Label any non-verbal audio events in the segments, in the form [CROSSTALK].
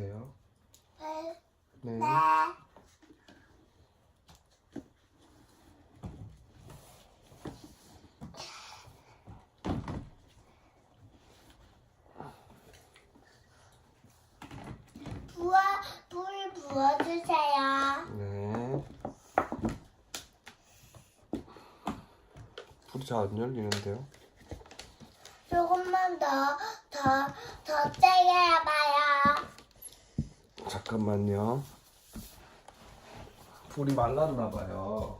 보세요. 네. 네. 네. 부어, 불 부어주세요. 네. 불이 잘 안 열리는데요. 조금만 더, 더, 더 세게. 잠깐만요. 불이 말랐나 봐요.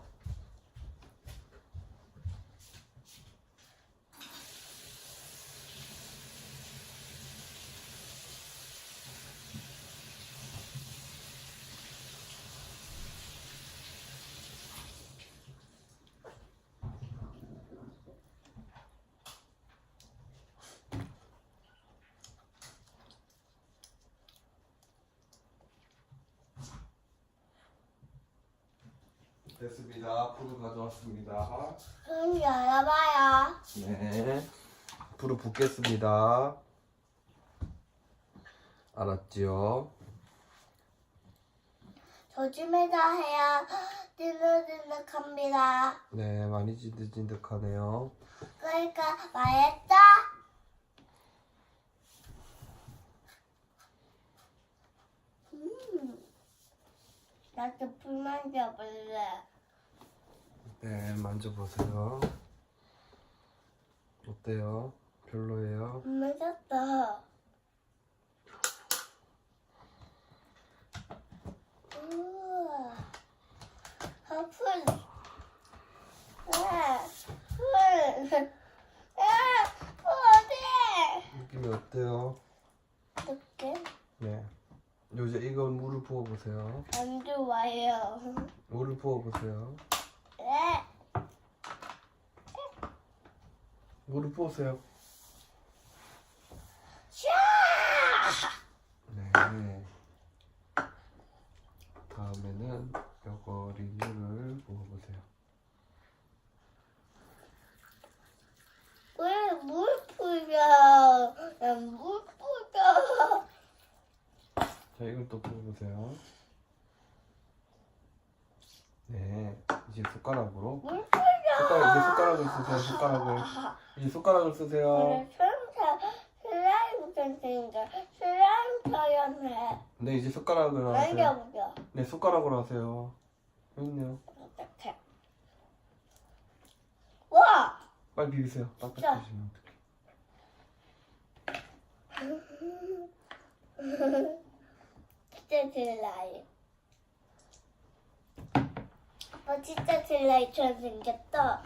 됐습니다. 불을 가져왔습니다. 그럼 열어봐요. 네. 불을 붓겠습니다. 알았지요? 조심해서 해야 찐득찐득합니다. 네, 많이 찐득찐득하네요. 그러니까 말했죠? 음, 나도 불 만져볼래. 네, 만져보세요. 어때요? 별로예요? 안 만졌다. 우와, 아, 풀. 아, 풀. 아, 풀 어디? 느낌이 어때요? 어떻게? 네. 이제 이건 물을 부어보세요. 안 좋아요. 물을 부어보세요. 네. 물을 부으세요. 샤! 네. 다음에는 여거리 물을 부어보세요. 왜물 뿌려? 난물 뿌려. 자, 이걸 또 부어보세요. 네. 이제 숟가락으로. 숟가락, 이제 숟가락을 쓰세요, 숟가락을. 이제 숟가락을 쓰세요. 슬라임 선생님과 슬라임 표현해. 네, 이제 숟가락을 하세요. 만져보자. 네, 숟가락으로 하세요. 있네요. 어떡해. 와! 빨리 비비세요. 딱딱해지면 어떡해. [LAUGHS] 진짜 슬라임. 아빠 진짜 슬라임처럼 생겼다.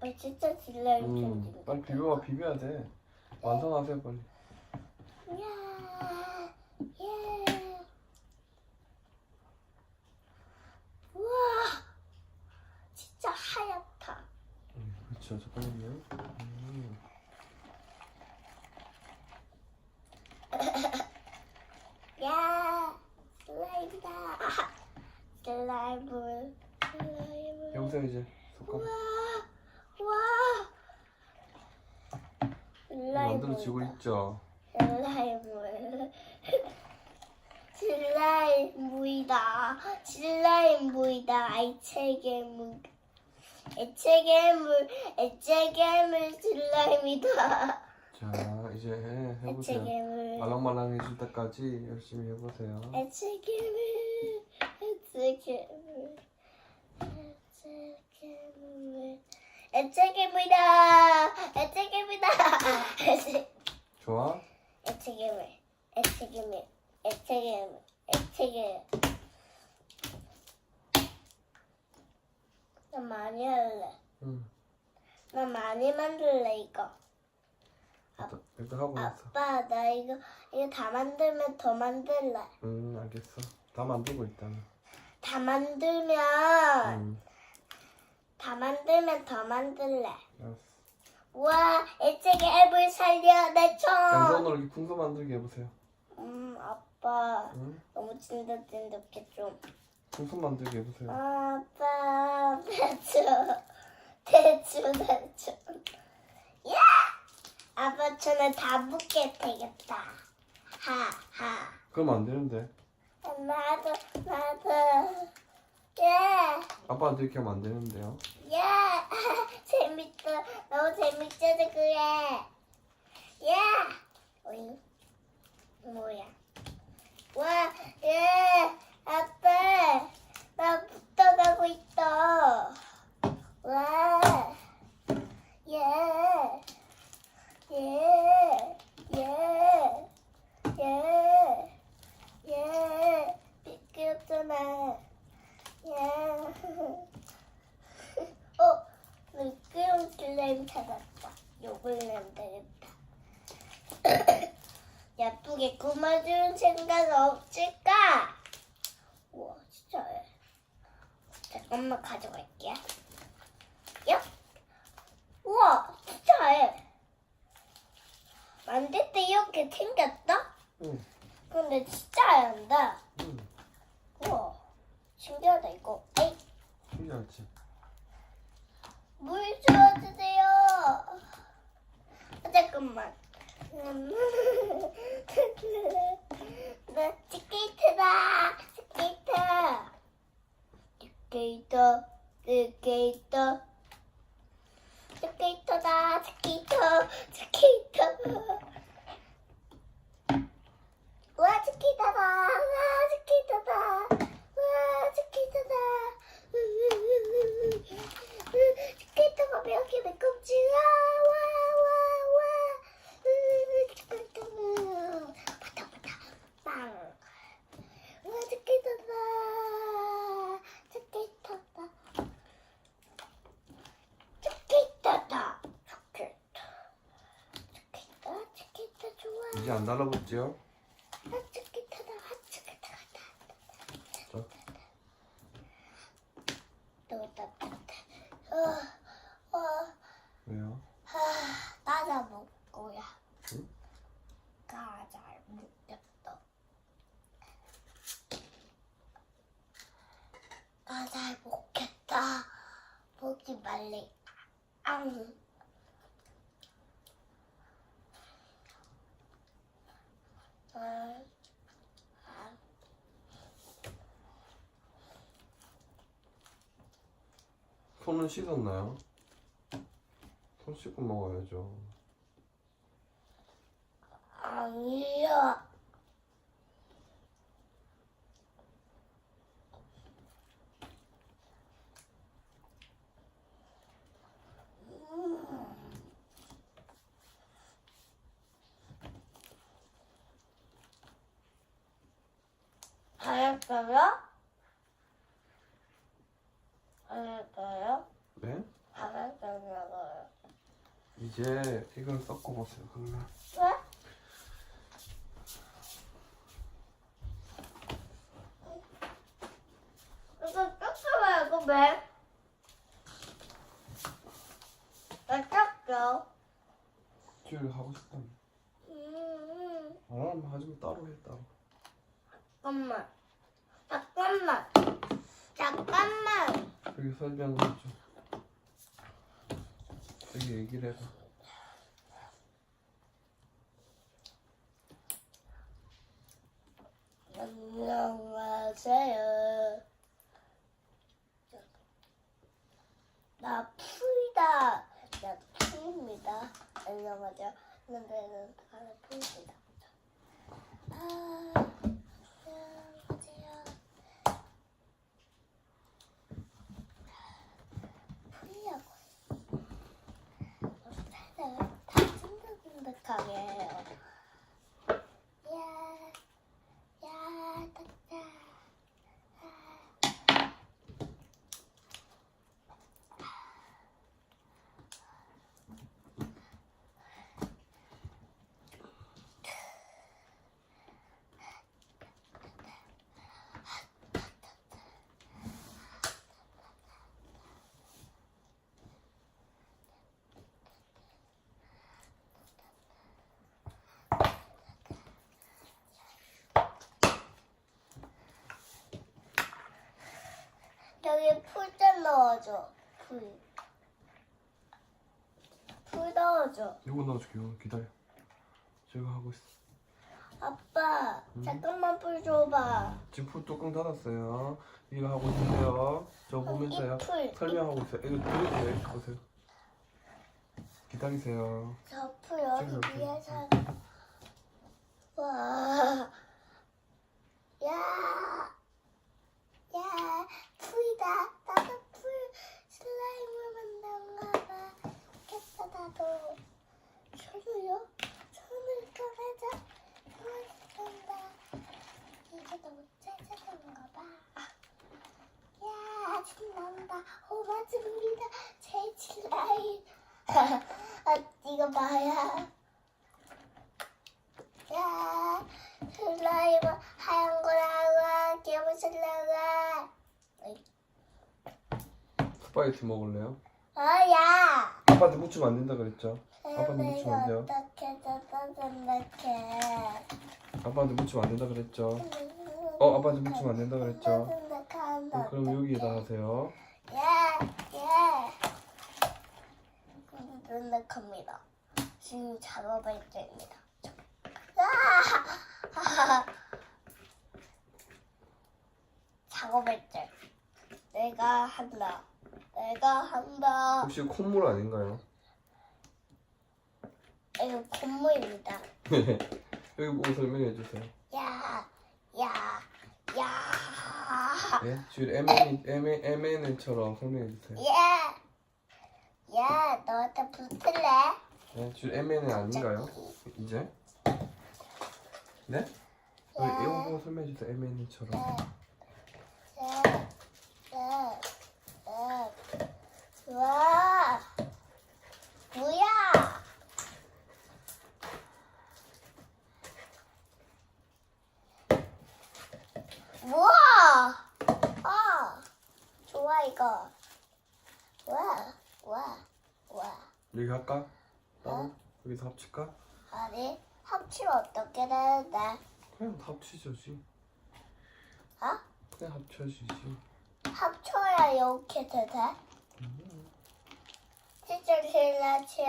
아빠 진짜 슬라임처럼 음, 생겼다. 빨리 비벼, 비벼야 돼. 완성하세요, 빨리. 야, 예. 우와, 진짜 하얗다. 음, 그렇죠. 잠깐만요. 음. 야, 슬라임이다. 슬라임을, 슬라임을. 여보세요, 이제. 숟가락. 우와, 우와. 만들어 지고 있죠. [LAUGHS] 슬라임을. 슬라임 물이다. 슬라임 물이다. 애체괴물. 애체괴물. 애체괴물 슬라임이다. 자, 이제 해보세요. 애체괴물. 말랑말랑해질 때까지 열심히 해보세요. 애체괴물. 애체괴물. 애체괴물. 애체괴물이다. 애체괴물이다. [LAUGHS] 애체- 좋아? 애체괴물. 애체괴물. 애체괴물. 애체괴물. 나 많이 할래. 응. 나 많이 만들래 이거. 일단, 일단 하고 있어. 아빠 나 이거 이거 다 만들면 더 만들래. 응, 알겠어. 다 만들고 있다는. 다 만들면 응, 다 만들면 더 만들래. 알았어. 우와 애착의 앱을 살려 내 총. 양손으로 이렇게 풍선 만들게 해보세요. 음 아빠 응? 너무 찐득찐득해 좀. 풍선 만들게 해보세요. 아빠 대충 [LAUGHS] 대충 대충. 야 아빠 손에 다 묶게 되겠다. 하 하. 그러면 안 되는데. 나도 나도. 예. 아빠한테 이렇게 하면 안 되는데요. 예. [LAUGHS] 재밌다. 너무 재밌잖아 그래. 예. 어이. 뭐야? 와, 예. 아빠. 나 붙어가고 있어. 와. 예. 예. 예. 예. 예. 미끄럽잖아. 예. 어, 미끄럼 슬라임 찾았다. 요걸 내면 되겠다. 예쁘게 꾸며주는 생각 없을까? 우와, 진짜 해. 잠깐만 가져갈게. 야, 우와, 진짜 해. 만들 때 이렇게 생겼다? 응. 근데 진짜 한다. 응. 우와, 신기하다 이거. 에이. 신기하지. 물 주워주세요. 아, 잠깐만. [LAUGHS] 나 스케이트다. 스케이트. 스케이터. 스케이터. 스케이터다. 스케이터. 스케이터. 와 스케이터다. 와 스케이터다. 와 스케이터다. [LAUGHS] 스케이터가 몇 개의 껍질. 와와와 와. 바타 바타 빵. 와 스케이터다. 스케이터다. 스케이터다. 스케이터. 스케이터 스케이터 좋아. 이제 안 달라붙지요? 핫스키타다 핫스키타다 자. 또따따따 어, 어, 왜요? 하, 과자 먹고야 응? 과자 먹겠다 과자 먹겠다 먹지 말래 앙 아, 아. 손은 씻었나요? 손 씻고 먹어야죠. 아니야. 할까요? 할까요? 네? 할까요? 이제 이걸 섞어 보세요. 그러면. 왜? 이거 쫓아와 이거 왜? 왜 쫓겨? 지효가 하고 싶다며. 음, 안 하면 하지 마. 따로 해, 따로. 잠깐만, 잠깐만, 잠깐만. 여기 설명해줘. 여기 얘기를 해봐. 안녕하세요. 나 풀이다. 나 풀입니다. 안녕하세요. 근데는 다른 풀입니다. 아, 안녕하세요. 풀이라고 해요. 살짝 다 찐득찐득하게 해요. 야, 야, 딱딱. 여기 풀 좀 넣어줘. 풀. 풀 넣어줘. 이거 넣어줄게요. 기다려. 제가 하고 있어. 아빠 잠깐만 불 줘봐. 지금 불 뚜껑 닫았어요. 이거 하고 있으세요. 저 보면서요. 이 풀. 설명하고 있어요. 이거 들으세요. 이거 보세요. 기다리세요. 저 풀 여기 지금 이렇게. 위에서 와. 야. 야, 풀이다. 나도 풀 슬라임을 만든가 봐. 나도. 저도요? 손을 꺼내자. 고맙습니다. 이게 너무 짜증난가 봐. 야, 신난다. 오, 맞습니다. 제 슬라임. 아, 이거 봐요. 야, 슬라임 하얀 거라고 귀여운 슬라임. 스파게티 먹을래요? 어, 야. 아빠한테 묻히면 안 된다 그랬죠? 아빠한테 묻히면 안 돼요. 어떻게 저저저렇게. 아빠한테 묻히면 안 된다 그랬죠? 어, 아빠한테 묻히면 안 된다 그랬죠? 어, 그럼 여기에다 하세요. 예, 예. 눈덕합니다. 지금 작업할 때입니다. 아! [LAUGHS] 작업할 때 내가 한다. 내가 한다. 혹시 콧물 아닌가요? 이거 건물입니다. [LAUGHS] 여기 보고 설명해 주세요. 야, 야, 야. 예? 줄 M&A, M&A, M&A처럼 설명해 주세요. 예. 야, 너한테 붙을래? 예? 줄 M&A 아닌가요? 이제? 네? 여기 이거 보고 설명해 주세요. M&A처럼. 네, 네, 네. 좋아. 뭐야? 우와! 아, 좋아 이거. 와, 와, 와. 여기 할까? 따로? 여기서 합칠까? 아니, 합치면 어떻게 되는데? 그냥 합치죠지. 어? 그냥 합쳐지지. 합쳐야 이렇게 돼? 찌질실라치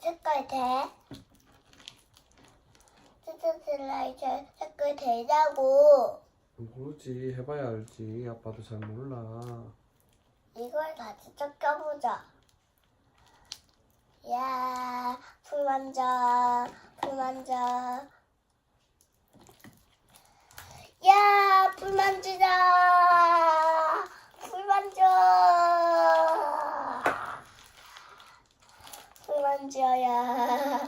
색깔 돼? 찌질실라치 색깔 되냐고 모르지. 해봐야 알지. 아빠도 잘 몰라. 이걸 같이 섞어보자 야, 불 만져, 불 만져 야, 불 만지자 불 만져 불 만져야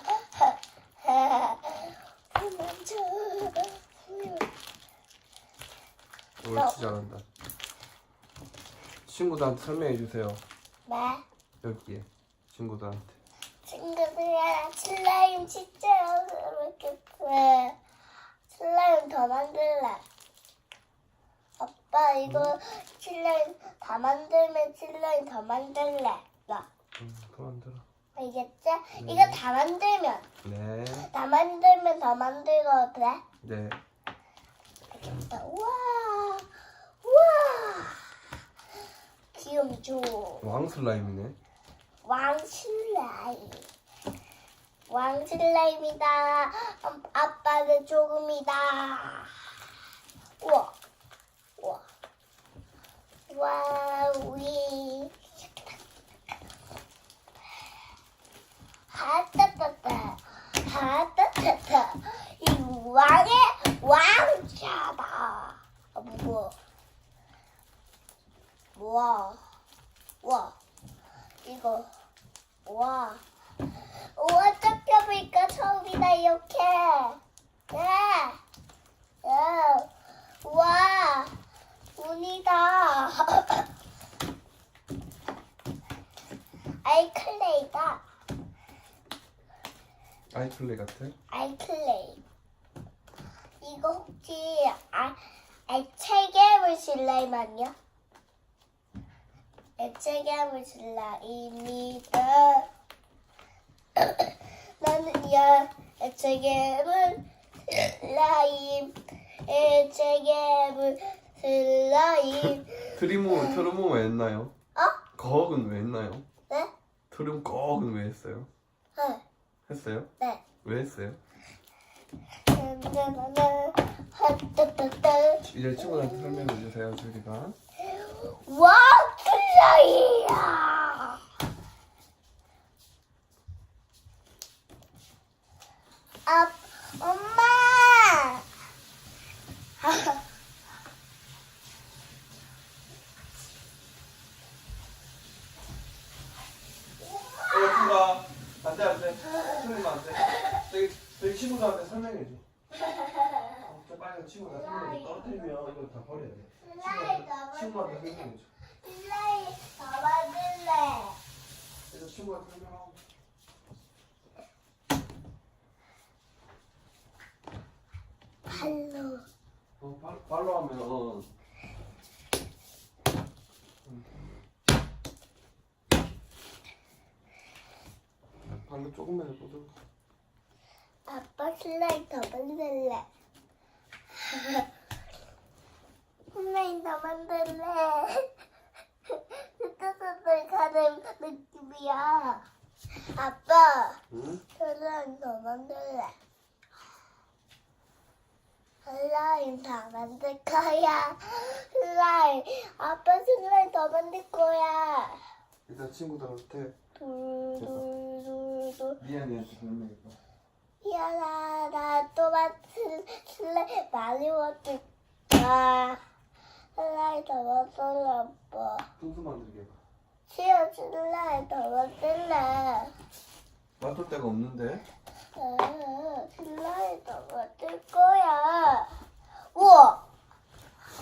불 만져 불 옳지 잘한다. 친구들한테 설명해 주세요. 네. 여기에. 친구들한테. 친구들아 슬라임 진짜 재밌겠어 슬라임 더 만들래 아빠 이거 슬라임 다 만들면 슬라임 더 만들래 나 만들어. 알겠지? 이거 다 만들면 네. 다 만들면 더 만들고 그래? 네. 알겠다 우와 우와 귀염죠 왕 슬라임이네. 왕 슬라임. 왕 슬라임이다. 음, 아빠는 조금이다. 우와. 우와. 와우 이. 하따따따. 하따따따. 이 왕의 왕자다. 아, 무거워. 우와. 우와. 이거 와 어떻게 보니까 처음이다 이렇게 네. 네. 와 운이다 [LAUGHS] 아이클레이다 아이클레 같아? 아이클레이 이거 혹시 아, 애체괴물 슬라임 아니야? 애체괴물 슬라임이다 나는 야 애체괴물 슬라임 애체괴물 슬라임 트리모, 트르모 왜 했나요? 어? 거학은 왜 했나요? 네? 트름 거학은 왜 했어요? 네. 했어요? 네. 왜 했어요? 이제 친구들한테 설명해 주세요, 주리가. 와 슬라이야 아엄마 어, 친구가. 안 돼, 안 돼. 틀리면 안 돼. 저기, 저기 친구들한테 설명해 줘. 어, 저 빨리 친구가 설명해 줘. 떨어뜨리면 이거 다 버려야 돼. 친구한테, 친구한테 설명해 줘. 슬라이 더 만들래 그래서 친구한테 설명하고. 발로 어, 발, 발로 하면, 어. 발로 조금만 해보자. 아빠 슬라이 더 만들래. [LAUGHS] 슬라이 더 만들래. 뜨뜻뜨뜻 가는 느낌이야. 아빠 응? 슬라임 더 만들래. 슬라임 다 만들 거야. 슬라임. 아빠 슬라임 더 만들 거야. 일단 친구들한테 둘 둘 둘 둘. 미안이한테 설명해 봐. 미안하 나또 슬라임 많이 만들까 슬라임 더 만들래 아빠 풍수 만들게 해봐. 싫어 슬라임 더 만들래 놔둘 데가 없는데? 아, 슬라임 더 만들 거야 우와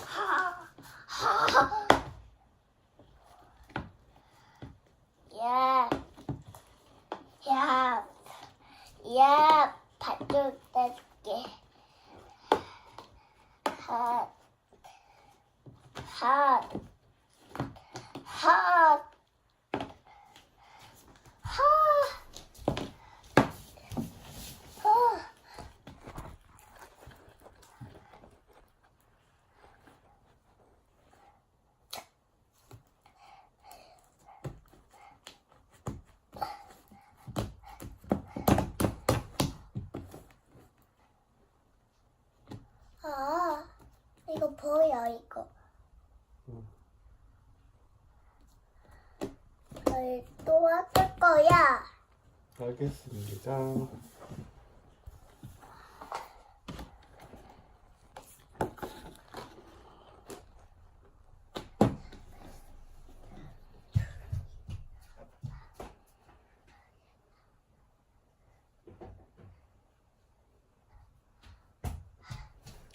하, 하. 야, 야, 야, 발톱 뗄게. 핫, 핫, 핫, 핫. 아. 아, 이거 보여, 이거. 응. 또 왔을 거야. 알겠습니다.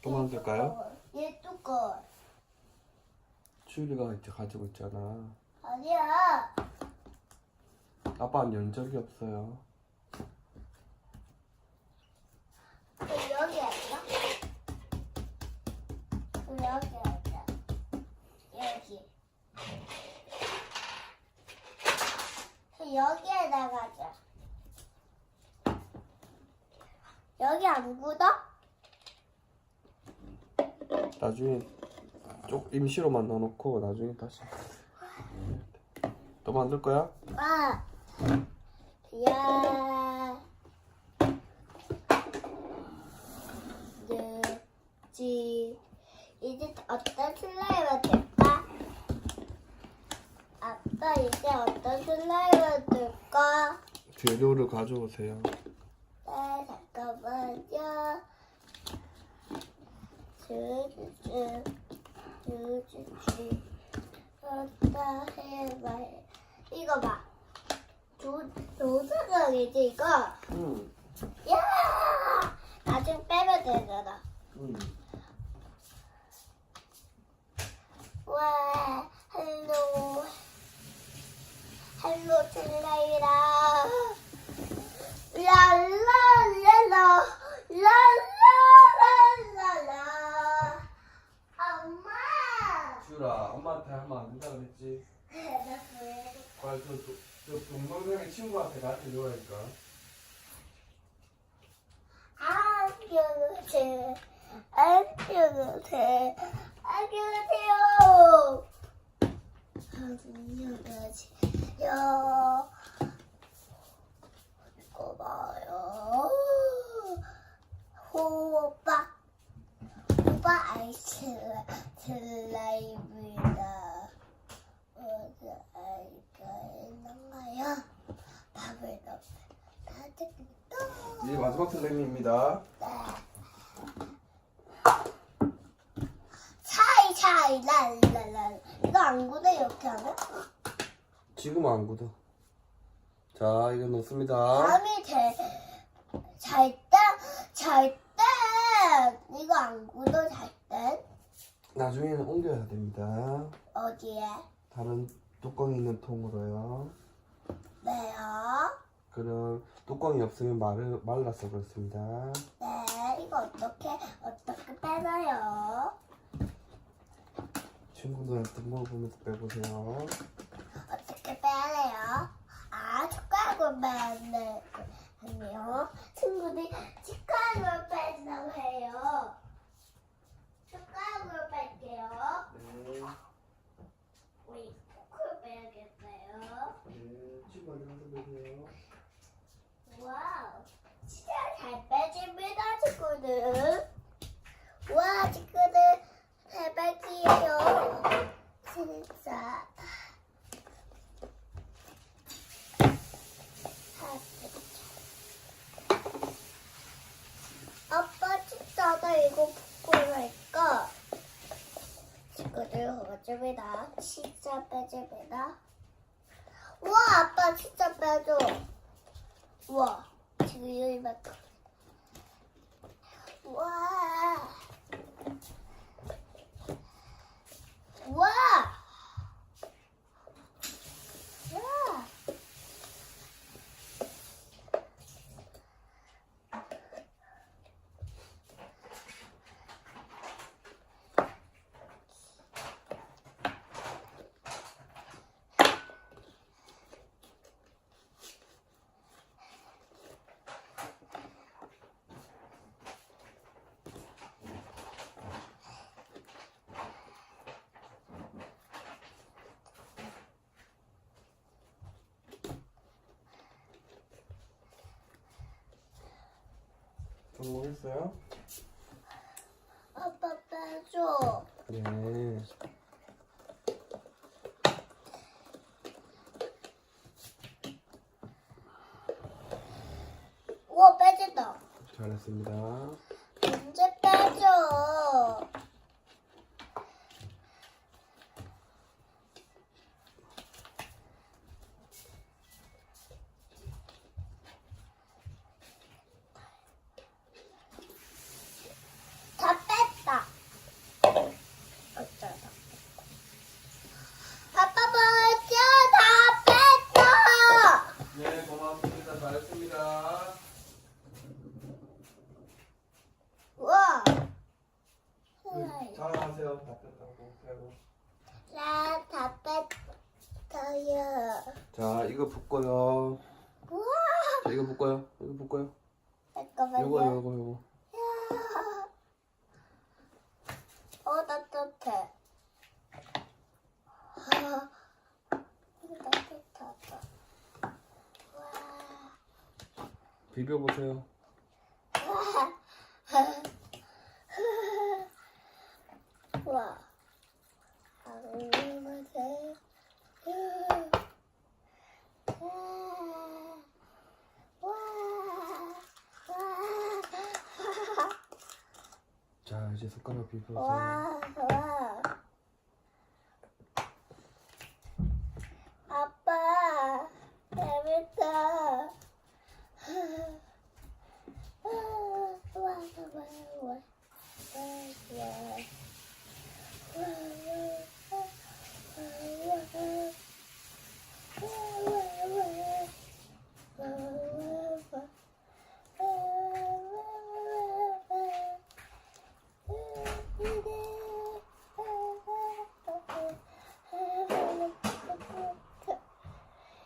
또 만들까요? 얘 뚜꺼. 추리가 이제 가지고 있잖아. 아니야. 아빠는 연 적이 없어요. 그 여기? 그 여기 있다. 여기. 그 여기에다 가자. 여기 안 굳어? 나중에 쪽 임시로만 넣어놓고 나중에 다시 또 만들 거야? 아. 야. 지 이제 어떤 슬라임을 될까? 아빠 이제 어떤 슬라임을 될까? 재료를 가져오세요. 네, 잠깐만요. 쭈쭈쭈, 쭈쭈쭈. 어따 해봐. 이거 봐. 조, 조사각이지, 이거? 응. 야! 나중에 빼면 되잖아. 응. 와, 헬로. 헬로 슬라임이다. 랄랄랄라. 랄랄랄랄라. 된다 그랬지? 나 보여. 과저 저 동동생의 친구한테 나한테 좋아하니까. 안녕하세요. 안녕하세요. 안녕하세요. 안녕하세요. 고마워요. 호빠. 호빠 아이스 슬라임이다. 있는가요? 밥을 넣어 이제 마지막 슬램입니다. 차이 차이 랄랄라 이거 안 굳어 이렇게 하면? 지금 안 굳어. 자, 이거 넣습니다. 밤이 잘때잘때 이거 안 굳어 잘때 나중에는 옮겨야 됩니다. 어디에? 다른 뚜껑이 있는 통으로요. 네요. 그럼 뚜껑이 없으면 말, 말라서 그렇습니다. 네 이거 어떻게 어떻게 빼나요? 친구들한테 물어보면서 빼보세요. 어떻게 빼야 돼요? 아 숟가락으로 빼야 되네요. 친구들이 숟가락으로 뺀다고 해요. 숟가락으로 뺄게요. 네, 우리 포크로 빼야겠어요. 네, 친구한테 가서 빼세요. 와우, 진짜 잘 빼집니다, 친구들. 와, 친구들 대박이에요. 진짜. 아빠 진짜 나 이거 부끄러울까? 친구들 어집니다. 진짜 빼집니다. 와, 아빠 진짜 빼줘. 우와, 지금 여기만큼. 우와. 우와. 우와. 성공했어요? 아빠 빼줘. 네. 우와, 빼진다. 잘했습니다. 언제 빼줘? 다 뺐다. 어쩌다. 아빠 벌써 다 뺐다. 네, 고맙습니다. 잘했습니다. 우와. 자랑하세요. 다 뺐다고. 빼고. 나다 뺐어요. 자, 이거 붓고요. 우와. 자, 이거 붓고요. 이거 붓고요. 잠깐만요. 요거, 요거, 요거. 어, 따뜻해. 아, 따뜻하다. 와. 비벼보세요. 와. 안녕하세요. 와. 와. 자, 이제 숟가락 비벼보세요. 와, 와. 아빠, 재밌다. 와, 와, 와, 와. 와,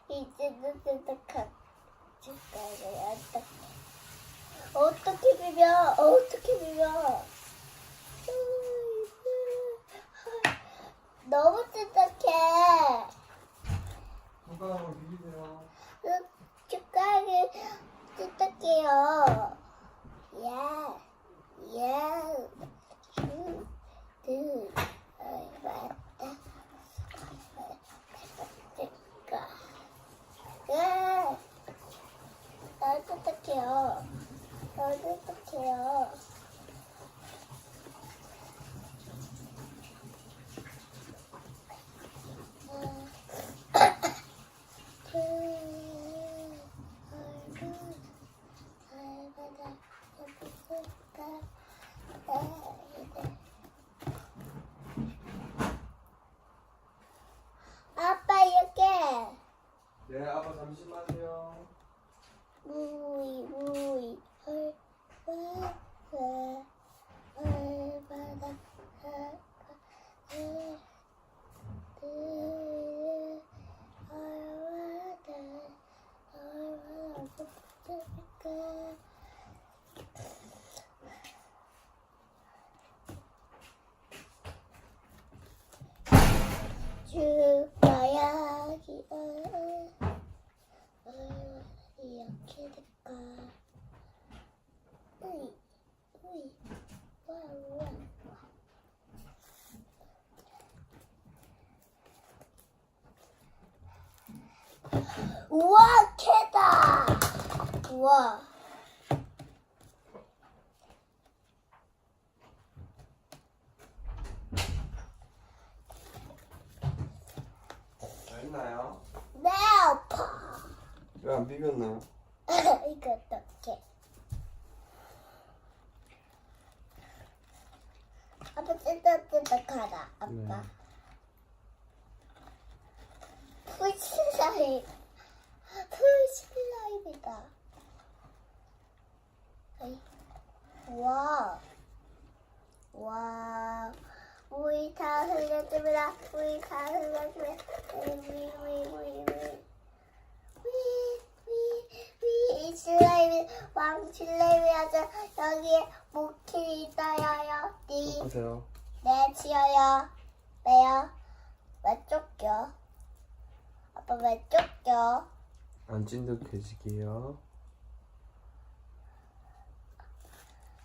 이제는 생각한 숟가락을 안 어떻게 비벼? 어떻게 비벼? 너무 뜯덕해. 어, 맞다. 뜯까. 야, 나 뜯덕해요. 어떡해요? 아빠 이렇게 네 아빠 잠시만요 무이 무이 헐헐헐 헐바다 헐헐 죽어야 기어 이렇게 될까 으이 으이 와 우와 우와 캐다 우와 다 했나요? 내 아파 왜 안 비볐나요? [LAUGHS] 이거 어떡해 아빠 뜨뜻뜨뜻하다 아빠 네. 풀슬라임 풀슬라임이다 아이, 와, 와, 우리 다 흘려줍니다. 우리 다 흘려줍니다. 우리, 우리, 우리, 우리, 슬라임이, 왕 슬라임이 아주 여기에 목이 있어요. 네, 보세요 네, 치어요. 왜요? 왜 쫓겨? 아빠 왜 쫓겨? 안 찐득해지게요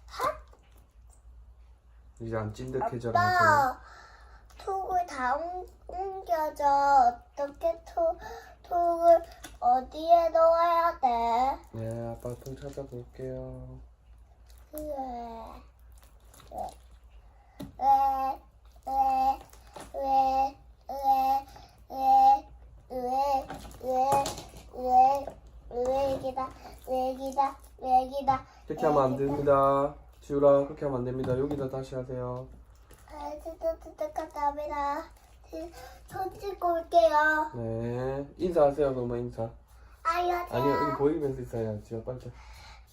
핫? 이제 안 아빠, 톡을 다 옮- 옮겨져. 어떻게 톡, 톡을 어디에 넣어야 돼? 네 아빠 통 찾아볼게요 왜? 왜? 왜? 왜? 왜? 왜? 왜? 여기다? 왜 여기다? 그렇게 하면 안 됩니다 지우라 그렇게 하면 안 됩니다 여기다 다시 하세요 아, 뜨뜻뜨뜻 감사합니다. 손 찍고 올게요. 네 인사하세요 그러면 인사 안녕하세요. 아니요 여기 보이면서 인사해요 지우 빨리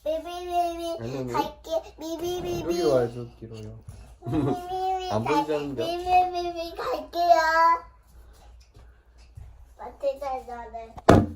아니요, 아니요. 갈게 미미미미 여기로 와야죠 여기로요 미미미미 안 갈- 보이잖아요. 미미미미 갈게요 我最擅长的